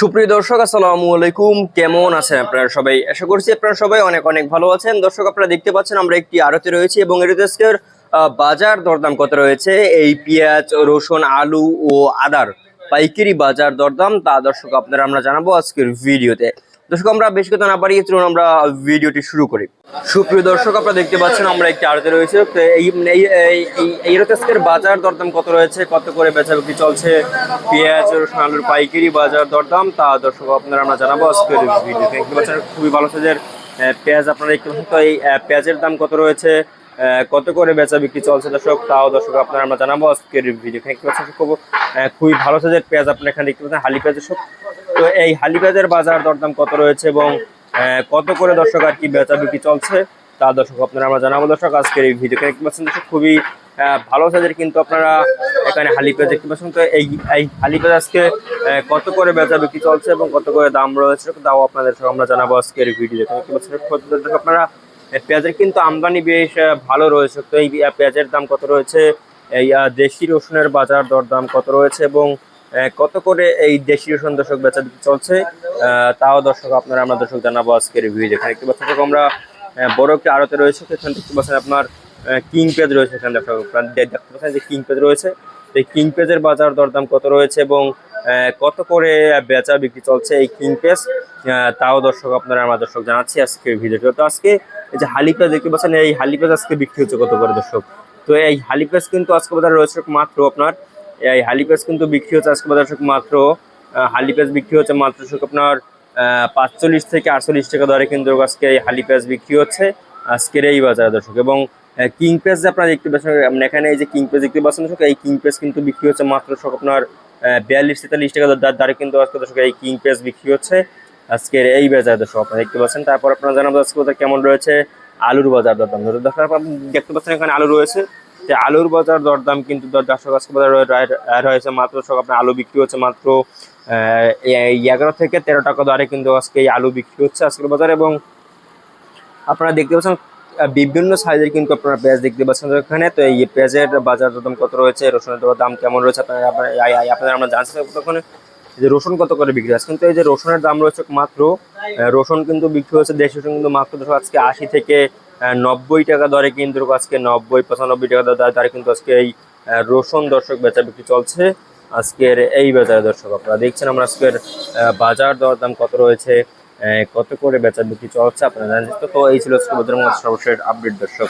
সুপ্রিয় দর্শক, আসসালামু আলাইকুম। কেমন আছেন আপনারা সবাই? আশা করছি আপনারা সবাই অনেক অনেক ভালো আছেন। দর্শক, আপনারা দেখতে পাচ্ছেন আমরা একটি আড়তে রয়েছে এবং এর দেশের বাজার দরদাম কত রয়েছে? এই পেঁয়াজ, রসুন, আলু ও আদার। পাইকারি বাজার দরদাম তা দর্শক আপনারা আমরা জানাব আজকের ভিডিওতে। দর্শক আমরা বেশ কথা না পারিয়ে চলুন আমরা ভিডিওটি শুরু করি। সুপ্রিয় দর্শক আপনারা দেখতে পাচ্ছেন আমরা একটি আড়তে রয়েছে। এই আজকের বাজার দরদাম কত রয়েছে কত করে বেচা বিক্রি চলছে? পেঁয়াজ রসুন আলুর পাইকারি বাজার দরদাম তা দর্শক আপনারা আমরা জানাব আজকের ভিডিও দেখতে পাচ্ছেন খুবই ভালো সাইজের আহ, পেঁয়াজ আপনারা পাচ্ছেন। তো এই পেঁয়াজের দাম কত রয়েছে? কত করে বেচা বিক্রি চলছে দর্শক? তাও দর্শক আপনারা আমরা জানাব। আজকের ভিডিও দেখতে পাচ্ছেন খুব খুবই ভালো সাইজের পেঁয়াজ আপনারা এখানে দেখতে পাচ্ছেন, হালি পেঁয়াজের সব তো এই হালি পেঁয়াজের বাজার দরদাম কত রয়েছে এবং কত করে দর্শক আর কি বেচা বিক্রি চলছে? তা দর্শক, আপনারা আমরা জানাব দর্শক, আজকের এই ভিডিও দেখতে পাচ্ছেন দর্শক, খুবই ভালো সাইজের কিন্তু আপনারা এখানে হালি পেঁয়াজ দেখতে পাচ্ছেন। তো এই এই হালি পেঁয়াজ আজকে কত করে বেচা বিক্রি চলছে এবং কত করে দাম রয়েছে তাও আপনাদের আমরা জানাব আজকের ভিডিও দেখতে পাচ্ছেন আপনারা পেঁয়াজের কিন্তু আমদানি বেশ ভালো রয়েছে। তো এই পেঁয়াজের দাম কত রয়েছে? এই দেশি রসুনের বাজার দরদাম কত রয়েছে এবং কত করে এই দেশি রসুন দর্শক বেচা চলছে? তাও দর্শক আপনারা, আমরা দর্শক জানাব আজকের ভিডিও যেখানে দেখতে বছর আমরা বড় একটি আড়তে রয়েছে। সেখানে দেখতে পাচ্ছেন আপনার কিং পেজ রয়েছে দর্শক। দেখতে পাচ্ছেন যে কিং পেজ রয়েছে। এই কিং পেজের বাজার দরদাম কত রয়েছে এবং কত করে বেচা বিক্রি চলছে এই কিং পেজ তাও দর্শক আপনারা, আমরা দর্শক জানাচ্ছি আজকের ভিডিওতে তো আজকে এই যে হালি পেঁয়াজ দেখতে পাচ্ছেন, এই হালি পেঁয়াজ আজকে বিক্রি হচ্ছে কত করে দর্শক? তো এই হালি পেঁয়াজ কিন্তু আজকে বাজারে রয়েছে মাত্র আপনার, এই হালি পেঁয়াজ কিন্তু বিক্রি হচ্ছে আজকে বাজারে মাত্র হালি পেঁয়াজ বিক্রি হচ্ছে মাত্র আপনার পাঁচচল্লিশ থেকে আটচল্লিশ টাকা দরে কিন্তু আজকে এই হালি পেঁয়াজ বিক্রি হচ্ছে আজকের এই বাজারে দর্শক। এবং কিং পেজ আপনারা দেখতে পাচ্ছেন মানে এখানে এই যে কিং পেজ দেখতে পাচ্ছেন দর্শক, এই কিং পেজ কিন্তু বিক্রি হচ্ছে মাত্র আপনার বিয়াল্লিশ তেতাল্লিশ টাকা দরে কিন্তু আজকে দর্শক এই কিং পেজ বিক্রি হচ্ছে। আজকের এই বাজার দর্শক আপনারা দেখতে পাচ্ছেন। তারপর আপনারা জানাব আজকে কেমন রয়েছে আলুর বাজার দরদাম। দর্শক দেখতে পাচ্ছেন এখানে আলু রয়েছে। যে আলুর বাজার দরদাম কিন্তু দর- দর্শক আজকে বাজার রয়ে- রয়ে- রয়েছে। মাত্র সব আপনার আলু বিক্রি হচ্ছে মাত্র এগারো থেকে তেরো টাকা দরে কিন্তু আজকে এই আলু বিক্রি হচ্ছে আজকের বাজার। এবং আপনারা দেখতে পাচ্ছেন বিভিন্ন সাইজের কিন্তু আপনারা পেঁয়াজ দেখতে পাচ্ছেন এখানে। তো এই পেঁয়াজের বাজার দাম কত রয়েছে, রসুনের দাম কেমন রয়েছে, আপনারা আপনারা- আমরা জানতে তখন। যে রসুন কত করে বিক্রি আছে কিন্তু এই যে রসুনের দাম রয়েছে মাত্র রসুন কিন্তু বিক্রি হচ্ছে দেশি রসুন কিন্তু মাত্র ধরো আজকে আশি থেকে নব্বই টাকা দরে কিন্তু আজকে নব্বই, পঁচানব্বই টাকা দরে দরে কিন্তু আজকে এই রসুন দর্শক বেচা বিক্রি চলছে আজকের এই বাজারে দর্শক আপনারা দেখছেন আমরা আজকের বাজার দর দাম কত রয়েছে কত করে বেচা বিক্রি চলছে আপনারা জানেন তো? তো এই ছিল আজকে বাজারের সর্বশেষ আপডেট দর্শক।